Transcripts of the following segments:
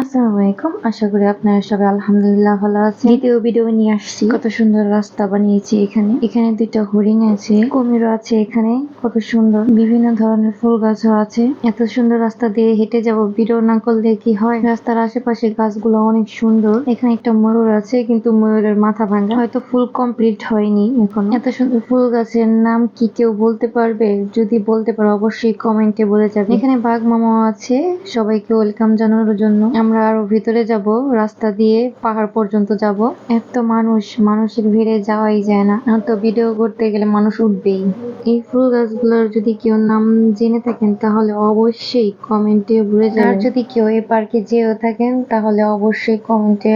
আসসালামু আলাইকুম আশা করি আপনারা সবাই আলহামদুলিল্লাহ ভালো আছেন। দ্বিতীয় ভিডিও নিয়ে আসছি। কত সুন্দর রাস্তা বানিয়েছি এখানে। এখানে দুইটা হরিণ আছে, কুমিরও আছে এখানে। কত সুন্দর। বিভিন্ন ধরনের ফুল গাছও আছে। এত সুন্দর রাস্তা দিয়ে হেঁটে যাব ভিডিও না করলে কি হয়? রাস্তার আশেপাশে গাছগুলো অনেক সুন্দর। এখানে একটা ময়ূর আছে, কিন্তু ময়ূরের মাথা ভাঙা। হয়তো ফুল কমপ্লিট হয়নি এখন। এত সুন্দর ফুল গাছের নাম কি কেউ বলতে পারবে? যদি বলতে পারো, অবশ্যই কমেন্টে বলে যাবে। এখানে বাঘ মামাও আছে। সবাইকে ওয়েলকাম জানানোর জন্য। আমরা আরও ভিতরে যাব, রাস্তা দিয়ে পাহাড় পর্যন্ত যাব। এত মানুষ, মানুষের ভিড়ে যাওয়াই যায় না। এত ভিডিও করতে গেলে মানুষ উঠবেই। এই ফুল গাছগুলোর যদি কেউ নাম জেনে থাকেন, তাহলে অবশ্যই কমেন্টে ভুলে যান আর যদি কেউ এই পার্কে যেয়েও থাকেন, তাহলে অবশ্যই কমেন্টে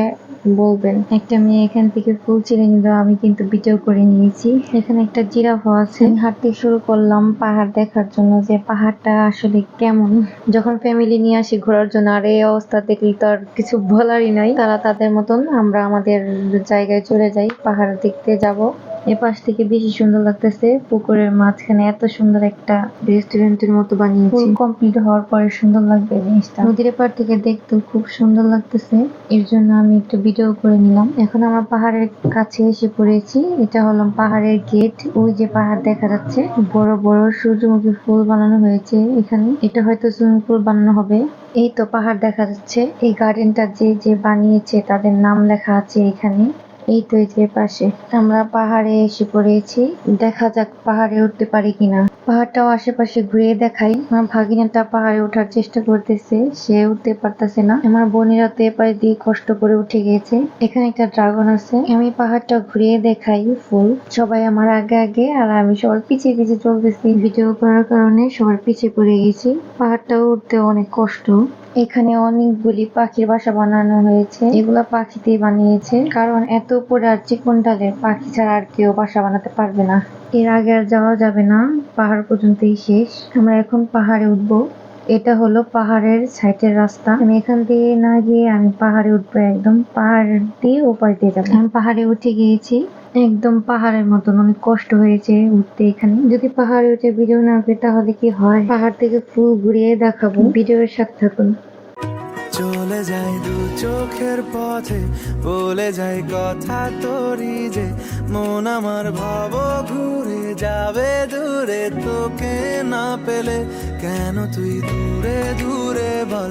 বলবেন। একটা মেয়ে এখান থেকে ফুল ছিঁড়ে নিল, আমি কিন্তু ভিডিও করে নিয়েছি। এখানে একটা জিরাফ আছে। হাঁটতে শুরু করলাম পাহাড় দেখার জন্য যে পাহাড়টা আসলে কেমন। যখন ফ্যামিলি নিয়ে আসি ঘোরার জন্য, আর এই অবস্থা দেখলে তো আর কিছু বলারই নাই। তারা তাদের মতন আমরা আমাদের জায়গায় চলে যাই, পাহাড় দেখতে যাব। এ পাশ থেকে বেশি সুন্দর লাগতেছে। পুকুরের মাঝখানে এত সুন্দর একটা রেস্টুরেন্টের মতো বানিয়েছে। কমপ্লিট হওয়ার পরে সুন্দর লাগবে জিনিসটা। নদীর পাড় থেকে দেখতে খুব সুন্দর লাগতেছে। এর জন্য আমি একটু ভিডিও করে নিলাম। এখন আমরা পাহাড়ের কাছে এসে পড়েছি। এটা হলো পাহাড়ের গেট। ওই যে পাহাড় দেখা যাচ্ছে। বড় বড় সূর্যমুখী ফুল বানানো হয়েছে এখানে। এটা হয়তো সুইমিং পুল বানানো হবে। এই তো পাহাড় দেখা যাচ্ছে। এই গার্ডেনটা যে যে বানিয়েছে তাদের নাম লেখা আছে এখানে। এই তো এই যে পাশে। আমরা পাহাড়ে এসে পড়েছি। দেখা যাক পাহাড়ে উঠতে পারি কিনা। পাহাড়টাও আশেপাশে ঘুরে দেখাই। আমার ভাগিনাটা পাহাড়ে ওঠার চেষ্টা করতেছে। সে উঠতে পারতেছে না। আমার বোনেরা তো এপাশ দিয়ে কষ্ট করে উঠে গেছে। এখানে একটা ড্রাগন আছে। আমি পাহাড়টা ঘুরিয়ে দেখাই ফুল। সবাই আমার আগে আগে আর আমি সবার পিছিয়ে পিছিয়ে চলতেছি। ভিডিও করার কারণে সবার পিছিয়ে পড়ে গেছি। পাহাড়টাও উঠতে অনেক কষ্ট। এখানে অনেকগুলি পাখির বাসা বানানো হয়েছে। এগুলা পাখিতেই বানিয়েছে। কারণ এত উপরে আর চিকন ডালে পাখি ছাড়া আর কেউ বাসা বানাতে পারবে না। এর আগে আর যাওয়া যাবে না। পাহাড় পর্যন্তই শেষ। আমরা এখন পাহাড়ে উঠবো। এটা হলো পাহাড়ের সাইটের রাস্তা। আমি এখান দিয়ে না গিয়ে আমি পাহাড়ে উঠবো, একদম পাহাড় দিয়ে ওপার দিয়ে যাব। আমি পাহাড়ে উঠে গিয়েছি, একদম পাহাড়ের মতন। অনেক কষ্ট হয়েছে উঠতে এখানে। যদি পাহাড়ে উঠে ভিডিও না করি তাহলে কি হয়? পাহাড় থেকে ফুল ঘুরিয়ে দেখাবো। ভিডিওর সাথে থাকুন। চলে যায় দু চোখের পথে, বলে যায় কথা তোরই যে, মন আমার ভাব ঘুরে যাবে দূরে, তোকে না পেলে কেন তুই দূরে দূরে বল।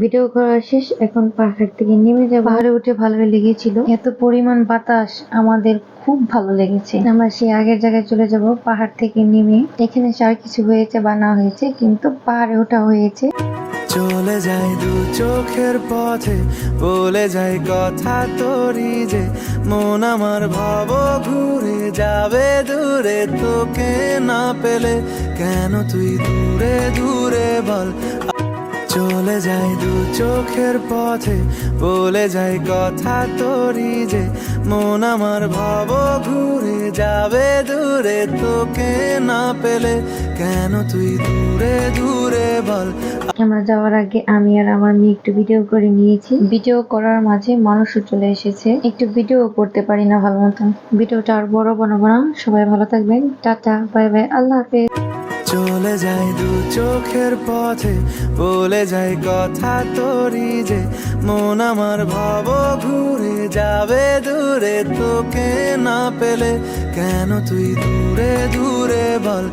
ভিডিও করা শেষ, এখন পাহাড় থেকে নেমে যাব। পাহাড়ে উঠে ভালো লেগেছিল। এত পরিমাণ বাতাস আমাদের খুব ভালো লেগেছে। আমরা সেই আগের জায়গায় চলে যাব, পাহাড় থেকে নেমে। এখানে আর কিছু হয়েছে বা না হয়েছে, কিন্তু পাহাড়ে ওঠা হয়েছে। চলে যায় দু চোখের পথে, বলে যায় কথা তোরি যে, মন আমার ভাব ঘুরে যাবে দূরে, তোকে না পেলে কেন তুই দূরে দূরে বল? চলে যায় দু চোখের পথে, বলে যায় কথা তোরই যে, মন আমার ভাব ঘুরে যাবে দূরে, তোকে না পেলে কেন তুই দূরে দূরে বল? আমরা যাওয়ার আগে আমি আর আমার মেয়ে একটু ভিডিও করে নিয়েছি। ভিডিও করার মাঝে মানুষও চলে এসেছে। একটু ভিডিও করতে পারি না ভালো মতন। ভিডিওটা আর বড় বানাবো না। সবাই ভালো থাকবেন। টাটা, বাই বাই, আল্লাহ হাফেজ। চলে যায় দু চোখের পথে, বলে যায় কথা তোরি যে, মন আমার ভাব ঘুরে যাবে দূরে, তোকে না পেলে কেন তুই দূরে দূরে বল?